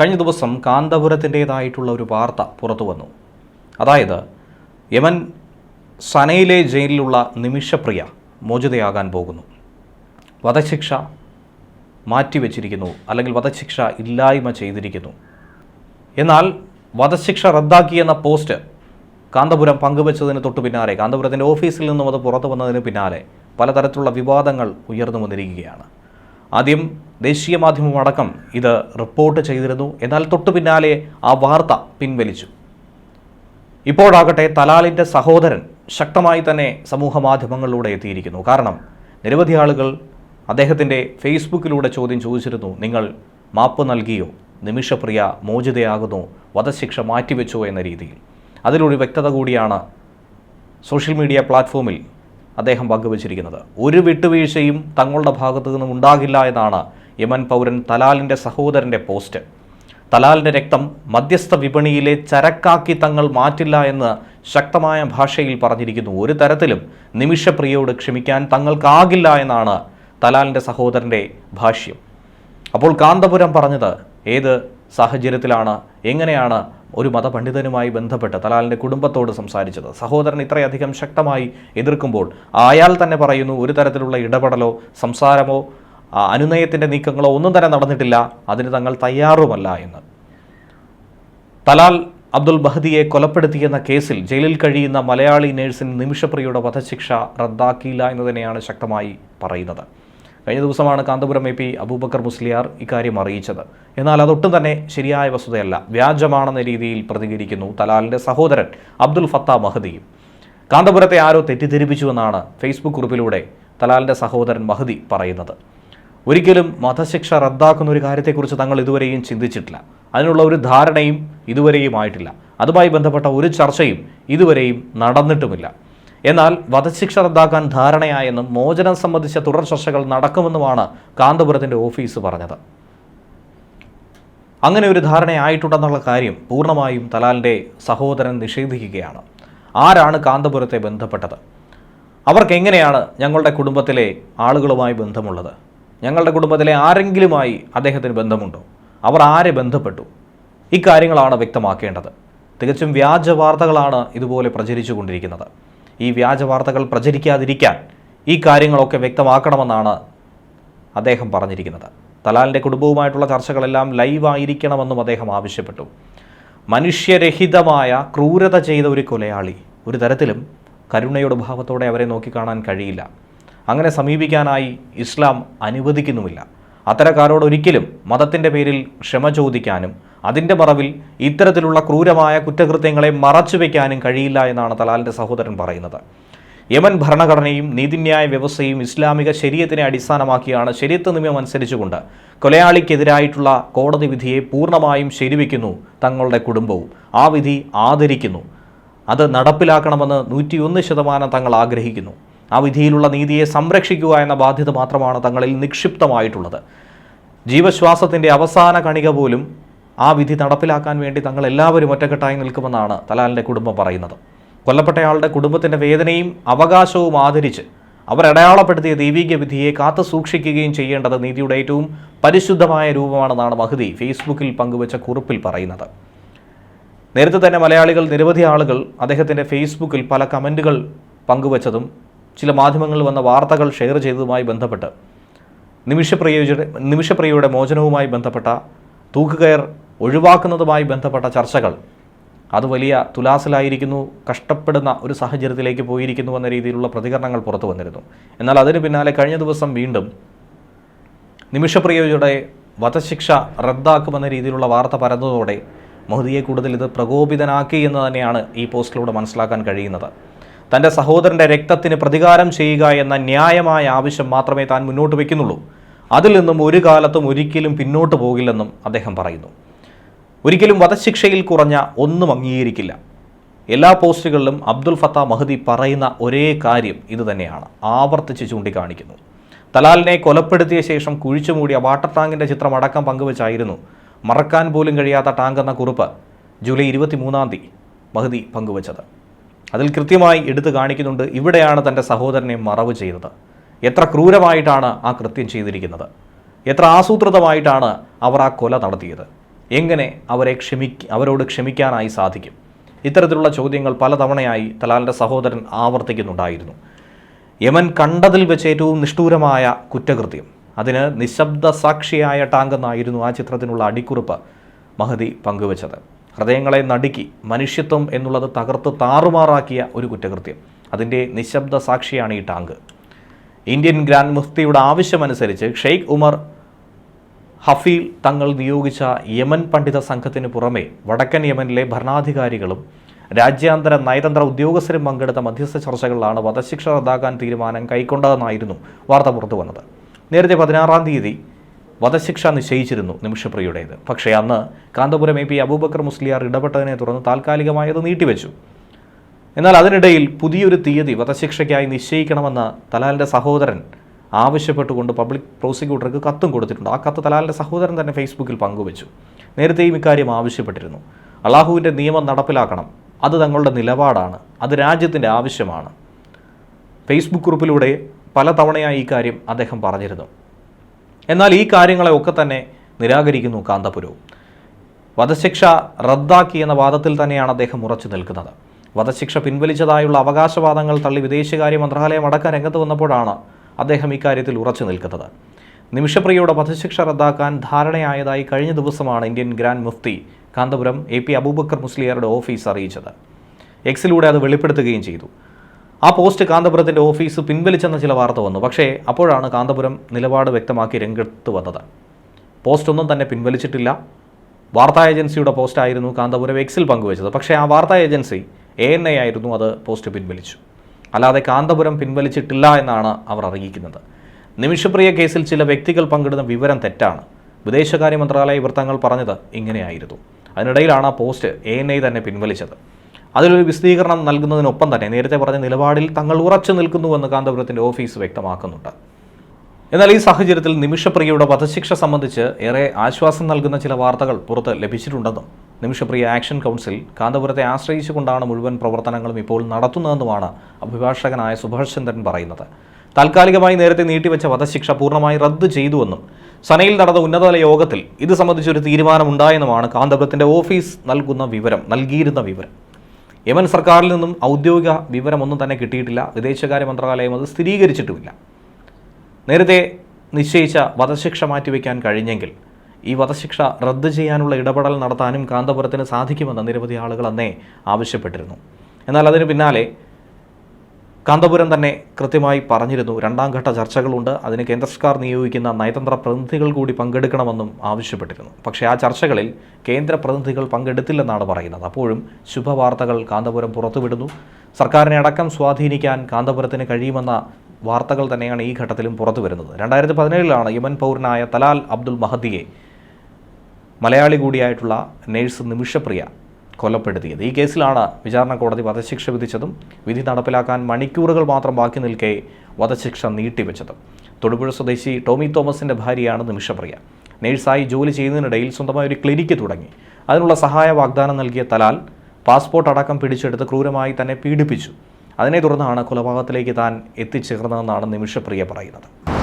കഴിഞ്ഞ ദിവസം കാന്തപുരത്തിന്റേതായിട്ടുള്ള ഒരു വാർത്ത പുറത്തു വന്നു. അതായത് യമൻ സനയിലെ ജയിലിലുള്ള നിമിഷപ്രിയ മോചിതയാകാൻ പോകുന്നു. വധശിക്ഷ മാറ്റിവെച്ചിരിക്കുന്നു അല്ലെങ്കിൽ വധശിക്ഷ ഇല്ലായ്മ ചെയ്തിരിക്കുന്നു. എന്നാൽ വധശിക്ഷ റദ്ദാക്കിയെന്ന പോസ്റ്റ് കാന്തപുരം പങ്കുവച്ചതിന് തൊട്ടു പിന്നാലെ കാന്തപുരത്തിന്റെ ഓഫീസിൽ നിന്നും അത് പുറത്തു വന്നതിന് പിന്നാലെ പലതരത്തിലുള്ള വിവാദങ്ങൾ ഉയർന്നു വന്നിരിക്കുകയാണ്. ആദ്യം ദേശീയ മാധ്യമമടക്കം ഇത് റിപ്പോർട്ട് ചെയ്തിരുന്നു. എന്നാൽ തൊട്ടു പിന്നാലെ ആ വാർത്ത പിൻവലിച്ചു. ഇപ്പോഴാകട്ടെ തലാലിന്റെ സഹോദരൻ ശക്തമായി തന്നെ സമൂഹ മാധ്യമങ്ങളിലൂടെ എത്തിയിരിക്കുന്നു. കാരണം നിരവധി ആളുകൾ അദ്ദേഹത്തിന്റെ ഫേസ്ബുക്കിലൂടെ ചോദ്യം ചോദിച്ചിരുന്നു. നിങ്ങൾ മാപ്പ് നൽകിയോ? നിമിഷപ്രിയ മോചിതയാകുന്നു. വധശിക്ഷ മാറ്റിവെച്ചോ എന്ന രീതിയിൽ. അതിലൊരു വ്യക്തത കൂടിയാണ് സോഷ്യൽ മീഡിയ പ്ലാറ്റ്ഫോമിൽ അദ്ദേഹം പങ്കുവച്ചിരിക്കുന്നത്. ഒരു വിട്ടുവീഴ്ചയും തങ്ങളുടെ ഭാഗത്തു നിന്നും ഉണ്ടാകില്ല എന്നാണ് യമൻ പൗരൻ തലാലിന്റെ സഹോദരന്റെ പോസ്റ്റ്. തലാലിന്റെ രക്തം മധ്യസ്ഥ വിപണിയിലെ ചരക്കാക്കി തങ്ങൾ മാറ്റില്ല എന്ന് ശക്തമായ ഭാഷയിൽ പറഞ്ഞിരിക്കുന്നു. ഒരു തരത്തിലും നിമിഷപ്രിയയോട് ക്ഷമിക്കാൻ തങ്ങൾക്കാകില്ല എന്നാണ് തലാലിന്റെ സഹോദരന്റെ ഭാഷ്യം. അപ്പോൾ കാന്തപുരം പറഞ്ഞത് ഏത് സാഹചര്യത്തിലാണ്? എങ്ങനെയാണ് ഒരു മതപണ്ഡിതനുമായി ബന്ധപ്പെട്ട് തലാലിന്റെ കുടുംബത്തോട് സംസാരിച്ചത്? സഹോദരൻ ഇത്രയധികം ശക്തമായി എതിർക്കുമ്പോൾ അയാൾ തന്നെ പറയുന്നു ഒരു തരത്തിലുള്ള ഇടപെടലോ സംസാരമോ അനുനയത്തിന്റെ നീക്കങ്ങളോ ഒന്നും തന്നെ നടന്നിട്ടില്ല. അതിന് തങ്ങൾ തയ്യാറുമല്ല എന്ന്. തലാൽ അബ്ദുൽ ബഹദിയെ കൊലപ്പെടുത്തിയെന്ന കേസിൽ ജയിലിൽ കഴിയുന്ന മലയാളി നേഴ്സിന് നിമിഷപ്രിയയുടെ വധശിക്ഷ റദ്ദാക്കിയില്ല എന്ന് തന്നെയാണ് ശക്തമായി പറയുന്നത്. കഴിഞ്ഞ ദിവസമാണ് കാന്തപുരം എ പി അബൂബക്കർ മുസ്ലിയാർ ഇക്കാര്യം അറിയിച്ചത്. എന്നാൽ അതൊട്ടും തന്നെ ശരിയായ വസ്തുതയല്ല. വ്യാജമാണെന്ന രീതിയിൽ പ്രതികരിക്കുന്നു തലാലിന്റെ സഹോദരൻ അബ്ദുൽ ഫത്ത മഹദിയും. കാന്തപുരത്തെ ആരോ തെറ്റിദ്ധരിപ്പിച്ചുവെന്നാണ് ഫേസ്ബുക്ക് കുറിപ്പിലൂടെ തലാലിന്റെ സഹോദരൻ മഹദി പറയുന്നത്. ഒരിക്കലും വധശിക്ഷ റദ്ദാക്കുന്ന ഒരു കാര്യത്തെക്കുറിച്ച് തങ്ങൾ ഇതുവരെയും ചിന്തിച്ചിട്ടില്ല. അതിനുള്ള ഒരു ധാരണയും ഇതുവരെയും ആയിട്ടില്ല. അതുമായി ബന്ധപ്പെട്ട ഒരു ചർച്ചയും ഇതുവരെയും നടന്നിട്ടുമില്ല. എന്നാൽ വധശിക്ഷ റദ്ദാക്കാൻ ധാരണയായെന്നും മോചനം സംബന്ധിച്ച തുടർ ചർച്ചകൾ നടക്കുമെന്നുമാണ് കാന്തപുരത്തിന്റെ ഓഫീസ് പറഞ്ഞത്. അങ്ങനെ ഒരു ധാരണയായിട്ടുണ്ടെന്നുള്ള കാര്യം പൂർണമായും തലാലിന്റെ സഹോദരൻ നിഷേധിക്കുകയാണ്. ആരാണ് കാന്തപുരത്തെ ബന്ധപ്പെട്ടത്? അവർക്ക് എങ്ങനെയാണ് ഞങ്ങളുടെ കുടുംബത്തിലെ ആളുകളുമായി ബന്ധമുള്ളത്? ഞങ്ങളുടെ കുടുംബത്തിലെ ആരെങ്കിലുമായി അദ്ദേഹത്തിന് ബന്ധമുണ്ടോ? അവർ ആരെ ബന്ധപ്പെട്ടു? ഇക്കാര്യങ്ങളാണ് വ്യക്തമാക്കേണ്ടത്. തികച്ചും വ്യാജ വാർത്തകളാണ് ഇതുപോലെ പ്രചരിച്ചു കൊണ്ടിരിക്കുന്നത് ഈ വ്യാജ വാർത്തകൾ പ്രചരിക്കാതിരിക്കാൻ ഈ കാര്യങ്ങളൊക്കെ വ്യക്തമാക്കണമെന്നാണ് അദ്ദേഹം പറഞ്ഞിരിക്കുന്നത്. തലാലിന്റെ കുടുംബവുമായിട്ടുള്ള ചർച്ചകളെല്ലാം ലൈവായിരിക്കണമെന്നും അദ്ദേഹം ആവശ്യപ്പെട്ടു. മനുഷ്യരഹിതമായ ക്രൂരത ചെയ്ത ഒരു കൊലയാളി ഒരു തരത്തിലും കരുണയുടെ ഭാവത്തോടെ അവരെ നോക്കിക്കാണാൻ കഴിയില്ല. അങ്ങനെ സമീപിക്കാനായി ഇസ്ലാം അനുവദിക്കുന്നുമില്ല. അത്തരക്കാരോട് ഒരിക്കലും മതത്തിന്റെ പേരിൽ ക്ഷമ ചോദിക്കാനും അതിന്റെ മറവിൽ ഇത്തരത്തിലുള്ള ക്രൂരമായ കുറ്റകൃത്യങ്ങളെ മറച്ചുവെക്കാനും കഴിയില്ല എന്നാണ് തലാലിന്റെ സഹോദരൻ പറയുന്നത്. യമൻ ഭരണഘടനയും നീതിന്യായ വ്യവസ്ഥയും ഇസ്ലാമിക ശരീരത്തിനെ അടിസ്ഥാനമാക്കിയാണ് ശരീരത്ത് നിയമം അനുസരിച്ചുകൊണ്ട് കൊലയാളിക്കെതിരായിട്ടുള്ള കോടതി വിധിയെ പൂർണമായും ശരിവെക്കുന്നു തങ്ങളുടെ കുടുംബവും. ആ വിധി ആദരിക്കുന്നു. അത് നടപ്പിലാക്കണമെന്ന് നൂറ്റിയൊന്ന് ശതമാനം തങ്ങൾ ആഗ്രഹിക്കുന്നു. ആ വിധിയിലുള്ള നീതിയെ സംരക്ഷിക്കുക എന്ന ബാധ്യത മാത്രമാണ് തങ്ങളിൽ നിക്ഷിപ്തമായിട്ടുള്ളത്. ജീവശ്വാസത്തിന്റെ അവസാന കണിക പോലും ആ വിധി നടപ്പിലാക്കാൻ വേണ്ടി തങ്ങൾ എല്ലാവരും ഒറ്റക്കെട്ടായി നിൽക്കുമെന്നാണ് തലാലിന്റെ കുടുംബം പറയുന്നത്. കൊല്ലപ്പെട്ടയാളുടെ കുടുംബത്തിന്റെ വേദനയും അവകാശവും ആദരിച്ച് അവരടയാളപ്പെടുത്തിയ ദൈവീക വിധിയെ കാത്തു സൂക്ഷിക്കുകയും ചെയ്യേണ്ടത് നീതിയുടെ ഏറ്റവും പരിശുദ്ധമായ രൂപമാണെന്നാണ് മഹദി ഫേസ്ബുക്കിൽ പങ്കുവച്ച കുറിപ്പിൽ പറയുന്നത്. നേരത്തെ തന്നെ മലയാളികൾ നിരവധി ആളുകൾ അദ്ദേഹത്തിന്റെ ഫേസ്ബുക്കിൽ പല കമന്റുകൾ പങ്കുവച്ചതും ചില മാധ്യമങ്ങളിൽ വന്ന വാർത്തകൾ ഷെയർ ചെയ്തതുമായി ബന്ധപ്പെട്ട് നിമിഷപ്രിയയുടെ നിമിഷപ്രിയയുടെ മോചനവുമായി ബന്ധപ്പെട്ട തൂക്കുകയർ ഒഴിവാക്കുന്നതുമായി ബന്ധപ്പെട്ട ചർച്ചകൾ. അത് വലിയ തുലാസിലായിരിക്കുന്നു കഷ്ടപ്പെടുന്ന ഒരു സാഹചര്യത്തിലേക്ക് പോയിരിക്കുന്നു എന്ന രീതിയിലുള്ള പ്രതികരണങ്ങൾ പുറത്തു വന്നിരുന്നു. എന്നാൽ അതിന് പിന്നാലെ കഴിഞ്ഞ ദിവസം വീണ്ടും നിമിഷപ്രിയയുടെ വധശിക്ഷ റദ്ദാക്കുമെന്ന രീതിയിലുള്ള വാർത്ത പരന്നതോടെ മോദിയെ കൂടുതൽ ഇത് പ്രകോപിതനാക്കി എന്ന് തന്നെയാണ് ഈ പോസ്റ്റിലൂടെ മനസ്സിലാക്കാൻ കഴിയുന്നത്. തന്റെ സഹോദരന്റെ രക്തത്തിന് പ്രതികാരം ചെയ്യുക എന്ന ന്യായമായ ആവശ്യം മാത്രമേ താൻ മുന്നോട്ട് വയ്ക്കുന്നുള്ളൂ. അതിൽ നിന്നും ഒരു കാലത്തും ഒരിക്കലും പിന്നോട്ട് പോകില്ലെന്നും അദ്ദേഹം പറയുന്നു. ഒരിക്കലും വധശിക്ഷയിൽ കുറഞ്ഞ ഒന്നും അംഗീകരിക്കില്ല. എല്ലാ പോസ്റ്റുകളിലും അബ്ദുൽ ഫത്ത മഹദി പറയുന്ന ഒരേ കാര്യം ഇതുതന്നെയാണ് ആവർത്തിച്ച് ചൂണ്ടിക്കാണിക്കുന്നു. തലാലിനെ കൊലപ്പെടുത്തിയ ശേഷം കുഴിച്ചുമൂടിയ വാട്ടർ ടാങ്കിന്റെ ചിത്രം അടക്കം പങ്കുവച്ചായിരുന്നു. മറക്കാൻ പോലും കഴിയാത്ത ടാങ്ക് എന്ന കുറിപ്പ് ജൂലൈ ഇരുപത്തി മൂന്നാം തീയതി മഹദി പങ്കുവച്ചത്. അതിൽ കൃത്യമായി എടുത്തു കാണിക്കുന്നുണ്ട് ഇവിടെയാണ് തന്റെ സഹോദരനെ മറവ് ചെയ്തത്. എത്ര ക്രൂരമായിട്ടാണ് ആ കൃത്യം ചെയ്തിരിക്കുന്നത്. എത്ര ആസൂത്രിതമായിട്ടാണ് അവർ ആ കൊല നടത്തിയത്. എങ്ങനെ അവരെ ക്ഷമി അവരോട് ക്ഷമിക്കാനായി സാധിക്കും. ഇത്തരത്തിലുള്ള ചോദ്യങ്ങൾ പലതവണയായി തലാലിന്റെ സഹോദരൻ ആവർത്തിക്കുന്നുണ്ടായിരുന്നു. യമൻ കണ്ടതിൽ വെച്ച് ഏറ്റവും നിഷ്ഠൂരമായ കുറ്റകൃത്യം. അതിന് നിശബ്ദ സാക്ഷിയായ ടാങ്കെന്നായിരുന്നു ആ ചിത്രത്തിനുള്ള അടിക്കുറിപ്പ് മഹദി പങ്കുവച്ചത്. ഹൃദയങ്ങളെ നടുക്കി മനുഷ്യത്വം എന്നുള്ളത് തകർത്ത് താറുമാറാക്കിയ ഒരു കുറ്റകൃത്യം. അതിന്റെ നിശബ്ദ സാക്ഷിയാണ് ഈ ടാങ്ക്. ഇന്ത്യൻ ഗ്രാൻഡ് മുഫ്തിയുടെ ആവശ്യമനുസരിച്ച് ഷെയ്ഖ് ഉമർ ഹഫീൽ തങ്ങൾ നിയോഗിച്ച യമൻ പണ്ഡിത സംഘത്തിന് പുറമെ വടക്കൻ യമനിലെ ഭരണാധികാരികളും രാജ്യാന്തര നയതന്ത്ര ഉദ്യോഗസ്ഥരും പങ്കെടുത്ത മധ്യസ്ഥ ചർച്ചകളിലാണ് വധശിക്ഷ റദ്ദാക്കാൻ തീരുമാനം കൈക്കൊണ്ടതെന്നായിരുന്നു വാർത്ത പുറത്തു വന്നത് നേരത്തെ പതിനാറാം തീയതി വധശിക്ഷ നിശ്ചയിച്ചിരുന്നു നിമിഷപ്രിയുടേത്. പക്ഷേ അന്ന് കാന്തപുരം എ പി അബൂബക്കർ മുസ്ലിയാർ ഇടപെട്ടതിനെ തുടർന്ന് താൽക്കാലികമായി അത് നീട്ടിവെച്ചു. എന്നാൽ അതിനിടയിൽ പുതിയൊരു തീയതി വധശിക്ഷയ്ക്കായി നിശ്ചയിക്കണമെന്ന് തലാലിന്റെ സഹോദരൻ ആവശ്യപ്പെട്ടുകൊണ്ട് പബ്ലിക് പ്രോസിക്യൂട്ടർക്ക് കത്തും കൊടുത്തിട്ടുണ്ട്. ആ കത്ത് തലാലിന്റെ സഹോദരൻ തന്നെ ഫേസ്ബുക്കിൽ പങ്കുവച്ചു. നേരത്തെയും ഇക്കാര്യം ആവശ്യപ്പെട്ടിരുന്നു. അള്ളാഹുവിന്റെ നിയമം നടപ്പിലാക്കണം. അത് തങ്ങളുടെ നിലപാടാണ്. അത് രാജ്യത്തിന്റെ ആവശ്യമാണ്. ഫേസ്ബുക്ക് കുറിപ്പിലൂടെ പലതവണയായി ഈ കാര്യം അദ്ദേഹം പറഞ്ഞിരുന്നു. എന്നാൽ ഈ കാര്യങ്ങളെ ഒക്കെ തന്നെ നിരാകരിക്കുന്നു കാന്തപുരവും. വധശിക്ഷ റദ്ദാക്കി എന്ന വാദത്തിൽ തന്നെയാണ് അദ്ദേഹം ഉറച്ചു നിൽക്കുന്നത്. വധശിക്ഷ പിൻവലിച്ചതായുള്ള അവകാശവാദങ്ങൾ തള്ളി വിദേശകാര്യ മന്ത്രാലയം അടക്കം രംഗത്ത് വന്നപ്പോഴാണ് അദ്ദേഹം ഇക്കാര്യത്തിൽ ഉറച്ചു നിൽക്കുന്നത്. നിമിഷപ്രിയയുടെ വധശിക്ഷ റദ്ദാക്കാൻ ധാരണയായതായി കഴിഞ്ഞ ദിവസമാണ് Indian grand mufti Kanthapuram A P Abubakar മുസ്ലിയാരുടെ ഓഫീസ് അറിയിച്ചത്. എക്സിലൂടെ അത് വെളിപ്പെടുത്തുകയും ചെയ്തു. ആ പോസ്റ്റ് കാന്തപുരത്തിന്റെ ഓഫീസ് പിൻവലിച്ചെന്ന ചില വാർത്ത വന്നു. പക്ഷേ അപ്പോഴാണ് കാന്തപുരം നിലപാട് വ്യക്തമാക്കി രംഗത്ത് വന്നത്. പോസ്റ്റൊന്നും തന്നെ പിൻവലിച്ചിട്ടില്ല. വാർത്താ ഏജൻസിയുടെ പോസ്റ്റായിരുന്നു കാന്തപുരം എക്സിൽ പങ്കുവച്ചത്. പക്ഷേ ആ വാർത്താ ഏജൻസി എ എൻ ഐ ആയിരുന്നു അത് പോസ്റ്റ് പിൻവലിച്ചു. അല്ലാതെ കാന്തപുരം പിൻവലിച്ചിട്ടില്ല എന്നാണ് അവർ അറിയിക്കുന്നത്. നിമിഷപ്രിയ കേസിൽ ചില വ്യക്തികൾ പങ്കിടുന്ന വിവരം തെറ്റാണ്. വിദേശകാര്യ മന്ത്രാലയ വൃത്തങ്ങൾ പറഞ്ഞത് ഇങ്ങനെയായിരുന്നു. അതിനിടയിലാണ് ആ പോസ്റ്റ് എ എൻ തന്നെ പിൻവലിച്ചത്. അതിലൊരു വിശദീകരണം നൽകുന്നതിനൊപ്പം തന്നെ നേരത്തെ പറഞ്ഞ നിലപാടിൽ തങ്ങൾ ഉറച്ചു നിൽക്കുന്നുവെന്ന് കാന്തപുരത്തിന്റെ ഓഫീസ് വ്യക്തമാക്കുന്നുണ്ട്. എന്നാൽ ഈ സാഹചര്യത്തിൽ നിമിഷപ്രിയയുടെ വധശിക്ഷ സംബന്ധിച്ച് ഏറെ ആശ്വാസം നൽകുന്ന ചില വാർത്തകൾ പുറത്ത് ലഭിച്ചിട്ടുണ്ടെന്നും നിമിഷപ്രിയ ആക്ഷൻ കൗൺസിൽ കാന്തപുരത്തെ ആശ്രയിച്ചുകൊണ്ടാണ് മുഴുവൻ പ്രവർത്തനങ്ങളും ഇപ്പോൾ നടത്തുന്നതെന്നുമാണ് അഭിഭാഷകനായ സുഭാഷ് ചന്ദ്രൻ പറയുന്നത്. താൽക്കാലികമായി നേരത്തെ നീട്ടിവെച്ച വധശിക്ഷ പൂർണമായി റദ്ദ് ചെയ്തുവെന്നും സനയിൽ നടന്ന ഉന്നതതല യോഗത്തിൽ ഇത് സംബന്ധിച്ചൊരു തീരുമാനമുണ്ടായെന്നുമാണ് കാന്തപുരത്തിന്റെ ഓഫീസ് നൽകുന്ന വിവരം നൽകിയിരുന്ന വിവരം. യമൻ സർക്കാരിൽ നിന്നും ഔദ്യോഗിക വിവരമൊന്നും തന്നെ കിട്ടിയിട്ടില്ല. വിദേശകാര്യ മന്ത്രാലയം അത് സ്ഥിരീകരിച്ചിട്ടുമില്ല. നേരത്തെ നിശ്ചയിച്ച വധശിക്ഷ മാറ്റിവെക്കാൻ കഴിഞ്ഞെങ്കിൽ ഈ വധശിക്ഷ റദ്ദ് ചെയ്യാനുള്ള ഇടപെടൽ നടത്താനും കാന്തപുരത്തിന് സാധിക്കുമെന്ന് നിരവധി ആളുകൾ അന്നേ ആവശ്യപ്പെട്ടിരുന്നു. എന്നാൽ അതിന് പിന്നാലെ കാന്തപുരം തന്നെ കൃത്യമായി പറഞ്ഞിരുന്നു. രണ്ടാം ഘട്ട ചർച്ചകളുണ്ട്. അതിന് കേന്ദ്ര സർക്കാർ നിയോഗിക്കുന്ന നയതന്ത്ര പ്രതിനിധികൾ കൂടി പങ്കെടുക്കണമെന്നും ആവശ്യപ്പെട്ടിരുന്നു. പക്ഷേ ആ ചർച്ചകളിൽ കേന്ദ്ര പ്രതിനിധികൾ പങ്കെടുത്തില്ലെന്നാണ് പറയുന്നത്. അപ്പോഴും ശുഭവാർത്തകൾ കാന്തപുരം പുറത്തുവിടുന്നു. സർക്കാരിനെ അടക്കം സ്വാധീനിക്കാൻ കാന്തപുരത്തിന് കഴിയുമെന്ന വാർത്തകൾ തന്നെയാണ് ഈ ഘട്ടത്തിലും പുറത്തു വരുന്നത് രണ്ടായിരത്തി പതിനേഴിലാണ് യമൻ പൗരനായ തലാൽ അബ്ദുൽ മഹദിയെ മലയാളി കൂടിയായിട്ടുള്ള നേഴ്സ് നിമിഷപ്രിയ കൊലപ്പെടുത്തിയത്. ഈ കേസിലാണ് വിചാരണ കോടതി വധശിക്ഷ വിധിച്ചതും വിധി നടപ്പിലാക്കാൻ മണിക്കൂറുകൾ മാത്രം ബാക്കി നിൽക്കെ വധശിക്ഷ നീട്ടിവെച്ചതും. തൊടുപുഴ സ്വദേശി ടോമി തോമസിന്റെ ഭാര്യയാണ് നിമിഷപ്രിയ. നേഴ്സായി ജോലി ചെയ്യുന്നതിനിടയിൽ സ്വന്തമായി ഒരു ക്ലിനിക്ക് തുടങ്ങി. അതിനുള്ള സഹായ വാഗ്ദാനം നൽകിയ തലാൽ പാസ്പോർട്ട് അടക്കം പിടിച്ചെടുത്ത് ക്രൂരമായി തന്നെ പീഡിപ്പിച്ചു. അതിനെ തുടർന്നാണ് കൊലപാതകത്തിലേക്ക് താൻ എത്തിച്ചേർന്നതെന്നാണ് നിമിഷപ്രിയ പറയുന്നത്.